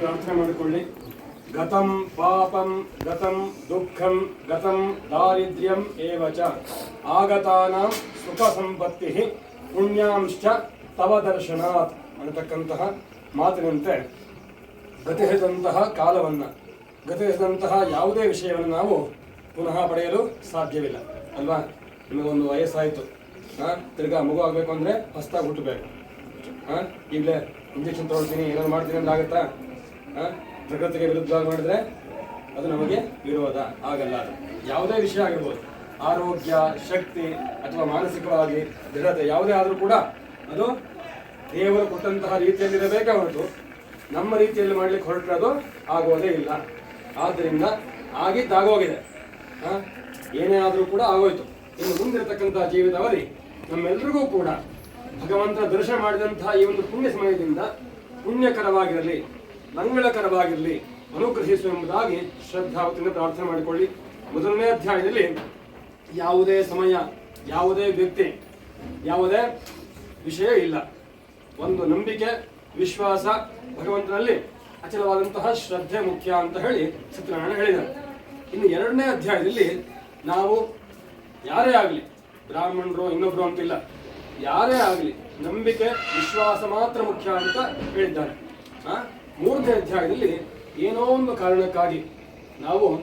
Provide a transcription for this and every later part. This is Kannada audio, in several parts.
ಪ್ರಾರ್ಥನೆ ಮಾಡಿಕೊಳ್ಳಿ. ಗತಂ ಪಾಪಂ, ಗತಂ ದುಃಖಂ, ಗತಂ ದಾರಿದ್ರ್ಯಂ ಏವಚ. ಆಗತಾನಾಂ ಸುಖ ಸಂಪತ್ತಿ ಪುಣ್ಯಾಂಶ್ಚ ತವ ದರ್ಶನಾತ್ ಅನ್ನತಕ್ಕಂತಹ ಮಾತಿನಂತೆ ಗತಿಸಿದಂತಹ ಕಾಲವನ್ನು ಗತಿಸಿದಂತಹ ಯಾವುದೇ ವಿಷಯವನ್ನು ನಾವು ಪುನಃ ಪಡೆಯಲು ಸಾಧ್ಯವಿಲ್ಲ, ಅಲ್ವಾ? ನಿಮಗೊಂದು ವಯಸ್ಸಾಯಿತು. ಹಾಂ ತಿರ್ಗಾ ಮಗು ಆಗಬೇಕು ಅಂದರೆ ಹೊಸ್ತಾಗಿ ಹುಟ್ಟಬೇಕು. ಹಾಂ ಈಗಲೇ ಇಂಜೆಕ್ಷನ್ ತಗೊಳ್ತೀನಿ, ಏನಾದ್ರು ಮಾಡ್ತೀನಿ ಅಂತ ಆಗುತ್ತಾ ಪ್ರಕೃತಿಗೆ ವಿರುದ್ಧವಾಗಿ ಮಾಡಿದ್ರೆ ಅದು ನಮಗೆ ವಿರೋಧ ಆಗಲ್ಲ ಯಾವುದೇ ವಿಷಯ ಆಗಿರ್ಬೋದು. ಆರೋಗ್ಯ, ಶಕ್ತಿ ಅಥವಾ ಮಾನಸಿಕವಾಗಿ ದೃಢತೆ, ಯಾವುದೇ ಆದರೂ ಕೂಡ ಅದು ದೇವರು ಕೊಟ್ಟಂತಹ ರೀತಿಯಲ್ಲಿರಬೇಕೇ ಹೊರತು ನಮ್ಮ ರೀತಿಯಲ್ಲಿ ಮಾಡ್ಲಿಕ್ಕೆ ಹೊರಟ್ರೆ ಅದು ಆಗೋದೇ ಇಲ್ಲ. ಆದ್ದರಿಂದ ಆಗಿದ್ದಾಗೋಗಿದೆ. ಏನೇ ಆದರೂ ಕೂಡ ಆಗೋಯ್ತು. ಇನ್ನು ಮುಂದಿರತಕ್ಕಂತಹ ಜೀವಿತಾವಧಿ ನಮ್ಮೆಲ್ಲರಿಗೂ ಕೂಡ ಭಗವಂತನ ದರ್ಶನ ಮಾಡಿದಂತಹ ಈ ಒಂದು ಪುಣ್ಯ ಸಮಯದಿಂದ ಪುಣ್ಯಕರವಾಗಿರಲಿ. ಮಂಗಳಕರವಾಗಿರಲಿ ಅನುಗ್ರಹಿಸು ಎಂಬುದಾಗಿ ಶ್ರದ್ಧಾವತಿಯಿಂದ ಪ್ರಾರ್ಥನೆ ಮಾಡಿಕೊಳ್ಳಿ. ಮೊದಲನೇ ಅಧ್ಯಾಯದಲ್ಲಿ ಯಾವುದೇ ಸಮಯ, ಯಾವುದೇ ವ್ಯಕ್ತಿ, ಯಾವುದೇ ವಿಷಯ ಇಲ್ಲ. ಒಂದು ನಂಬಿಕೆ, ವಿಶ್ವಾಸ, ಭಗವಂತನಲ್ಲಿ ಅಚಲವಾದಂತಹ ಶ್ರದ್ಧೆ ಮುಖ್ಯ ಅಂತ ಹೇಳಿ ಸತ್ಯನಾರಾಯಣ ಹೇಳಿದ್ದಾರೆ. ಇನ್ನು ಎರಡನೇ ಅಧ್ಯಾಯದಲ್ಲಿ ನಾವು ಯಾರೇ ಆಗಲಿ, ಬ್ರಾಹ್ಮಣರು, ಇನ್ನೊಬ್ರು ಅಂತಿಲ್ಲ, ಯಾರೇ ಆಗಲಿ ನಂಬಿಕೆ, ವಿಶ್ವಾಸ ಮಾತ್ರ ಮುಖ್ಯ ಅಂತ ಹೇಳಿದ್ದಾರೆ? ಮೂರನೇ ಅಧ್ಯಾಯದಲ್ಲಿ ಏನೋ ಒಂದು ಕಾರಣಕ್ಕಾಗಿ ನಾವು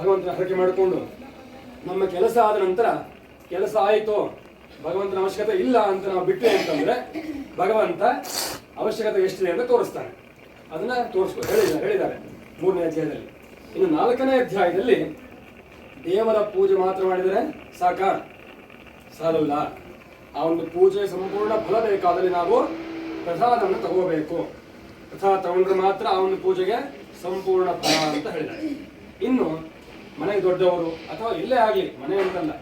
ಭಗವಂತನ ಹರಕೆ ಮಾಡಿಕೊಂಡು ನಮ್ಮ ಕೆಲಸ ಆದ ನಂತರ ಕೆಲಸ ಆಯಿತು, ಭಗವಂತನ ಅವಶ್ಯಕತೆ ಇಲ್ಲ ಅಂತ ನಾವು ಬಿಟ್ಟೆ ಅಂತಂದ್ರೆ ಭಗವಂತ ಅವಶ್ಯಕತೆ ಎಷ್ಟಿದೆ ಅಂತ ತೋರಿಸ್ತಾನೆ. ಅದನ್ನ ತೋರಿಸ್ಕೊ ಹೇಳಿದ್ದಾರೆ ಹೇಳಿದ್ದಾರೆ ಮೂರನೇ ಅಧ್ಯಾಯದಲ್ಲಿ. ಇನ್ನು ನಾಲ್ಕನೇ ಅಧ್ಯಾಯದಲ್ಲಿ ದೇವರ ಪೂಜೆ ಮಾತ್ರ ಮಾಡಿದರೆ ಸಾಕ? ಸಾಲಲ್ಲ. ಆ ಒಂದು ಪೂಜೆ ಸಂಪೂರ್ಣ ಫಲ ಬೇಕಾದಲ್ಲಿ ನಾವು ಪ್ರಸಾದವನ್ನು ತಗೋಬೇಕು. ಪ್ರಸಾದ ತಗೊಂಡ್ರೆ ಮಾತ್ರ ಅವನ ಪೂಜೆಗೆ ಸಂಪೂರ್ಣ ಫಲ ಅಂತ ಹೇಳಿದ್ದಾರೆ. ಇನ್ನು ಮನೆಗೆ ದೊಡ್ಡವರು, ಅಥವಾ ಇಲ್ಲೇ ಆಗಲಿ, ಮನೆ ಅಂತಲ್ಲ,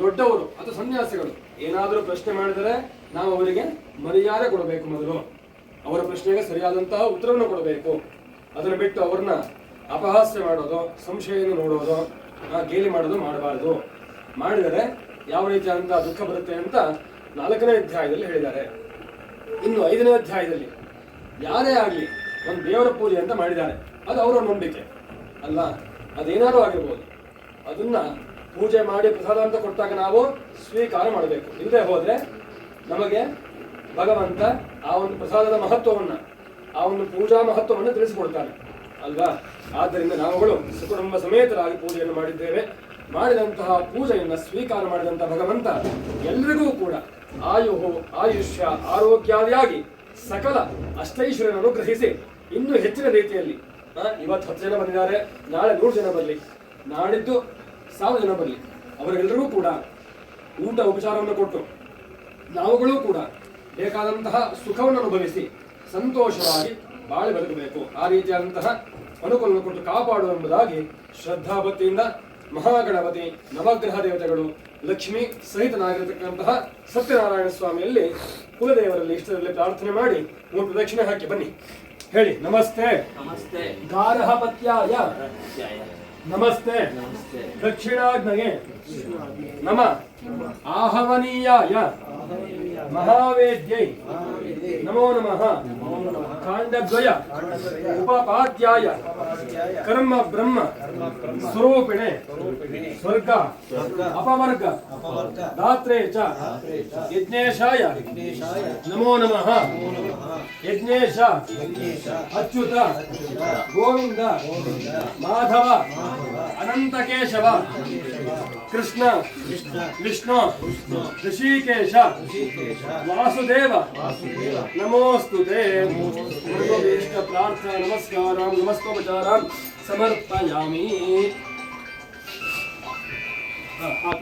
ದೊಡ್ಡವರು ಅಥವಾ ಸನ್ಯಾಸಿಗಳು, ಏನಾದರೂ ಪ್ರಶ್ನೆ ಮಾಡಿದರೆ ನಾವು ಅವರಿಗೆ ಮರ್ಯಾದೆ ಕೊಡಬೇಕು ಮೊದಲು. ಅವರ ಪ್ರಶ್ನೆಗೆ ಸರಿಯಾದಂತಹ ಉತ್ತರವನ್ನು ಕೊಡಬೇಕು. ಅದನ್ನು ಬಿಟ್ಟು ಅವ್ರನ್ನ ಅಪಹಾಸ್ಯ ಮಾಡೋದು, ಸಂಶಯವನ್ನು ನೋಡೋದು ಗೇಲಿ ಮಾಡೋದು ಮಾಡಬಾರದು. ಮಾಡಿದರೆ ಯಾವ ರೀತಿಯಾದಂತಹ ದುಃಖ ಬರುತ್ತೆ ಅಂತ ನಾಲ್ಕನೇ ಅಧ್ಯಾಯದಲ್ಲಿ ಹೇಳಿದ್ದಾರೆ. ಇನ್ನು ಐದನೇ ಅಧ್ಯಾಯದಲ್ಲಿ ಯಾರೇ ಆಗಲಿ ಒಂದು ದೇವರ ಪೂಜೆ ಅಂತ ಮಾಡಿದ್ದಾರೆ. ಅದು ಅವರ ನಂಬಿಕೆ. ಅಲ್ಲ, ಅದೇನಾದ್ರೂ ಆಗಿರ್ಬೋದು. ಅದನ್ನ ಪೂಜೆ ಮಾಡಿ ಪ್ರಸಾದ ಅಂತ ಕೊಟ್ಟಾಗ ನಾವು ಸ್ವೀಕಾರ ಮಾಡಬೇಕು. ಇಲ್ಲದೆ ಹೋದ್ರೆ ನಮಗೆ ಭಗವಂತ ಆ ಒಂದು ಪ್ರಸಾದದ ಮಹತ್ವವನ್ನ, ಆ ಒಂದು ಪೂಜಾ ಮಹತ್ವವನ್ನು ತಿಳಿಸಿಕೊಡ್ತಾನೆ. ಅಲ್ವಾ? ಆದ್ದರಿಂದ ನಾವುಗಳು ಸುಕುಟುಂಬ ಸಮೇತರಾಗಿ ಪೂಜೆಯನ್ನು ಮಾಡಿದ್ದೇವೆ. ಮಾಡಿದಂತಹ ಪೂಜೆಯನ್ನು ಸ್ವೀಕಾರ ಮಾಡಿದಂತಹ ಭಗವಂತ ಎಲ್ರಿಗೂ ಕೂಡ ಆಯುಹು ಆಯುಷ್ಯ, ಆರೋಗ್ಯಾದಿಯಾಗಿ ಸಕಲ ಅಷ್ಟೈಶ್ವರ್ಯನ ಅನುಗ್ರಹಿಸಿ ಇನ್ನೂ ಹೆಚ್ಚಿನ ರೀತಿಯಲ್ಲಿ. ಇವತ್ತು ಹತ್ತು ಜನ ಬಂದಿದ್ದಾರೆ. ನಾಳೆ ನೂರು ಜನ ಬರಲಿ. ನಾಡಿದ್ದು ಸಾವಿರ ಜನ ಬರಲಿ. ಅವರೆಲ್ಲರಿಗೂ ಕೂಡ ಊಟ ಉಪಚಾರವನ್ನು ಕೊಟ್ಟು, ನಾವುಗಳು ಕೂಡ ಬೇಕಾದಂತಹ ಸುಖವನ್ನು ಅನುಭವಿಸಿ, ಸಂತೋಷವಾಗಿ ಬಾಳಿ ಬದುಕಬೇಕು. ಆ ರೀತಿಯಾದಂತಹ ಅನುಕೂಲವನ್ನು ಕೊಟ್ಟು ಕಾಪಾಡುವ ಎಂಬುದಾಗಿ ಶ್ರದ್ಧಾಭಕ್ತಿಯಿಂದ ಮಹಾಗಣಪತಿ ನವಗ್ರಹ ದೇವತೆಗಳು ಲಕ್ಷ್ಮಿ ಸಹಿತನಾಗಿರತಕ್ಕಂತಹ ಸತ್ಯನಾರಾಯಣ ಸ್ವಾಮಿಯಲ್ಲಿ ಕುಲದೇವರಲ್ಲಿ ಇಷ್ಟದಲ್ಲಿ ಪ್ರಾರ್ಥನೆ ಮಾಡಿ ಮೂರು ಪ್ರದಕ್ಷಿಣೆ ಹಾಕಿ ಬನ್ನಿ. ಹೇಳಿ ನಮಸ್ತೆ. ನಮಸ್ತೆ. ಪ್ರತ್ಯಯ ನಮಸ್ತೆ. ನಮಸ್ತೆ. ದಕ್ಷಿಣಾಗ್ನಗೆ ನಮ. ಆಹವನೀಯಾಯ. महावेद्यै। नमो नम। काण्डद्वय। उपापाद्याय कर्म ब्रह्म। स्वरूपिणे। स्वर्ग। अपवर्ग। दात्रे च। नमो नमः। यज्ञेश। अच्युत। गोविन्द। माधव। अनन्तकेशव। कृष्ण। विष्णु। ऋषिकेश। वासुदेव। नमोस्तु ते। नमस्कार प्रार्थना नमस्कारां नमस्कोपचारां समर्पयामि। आप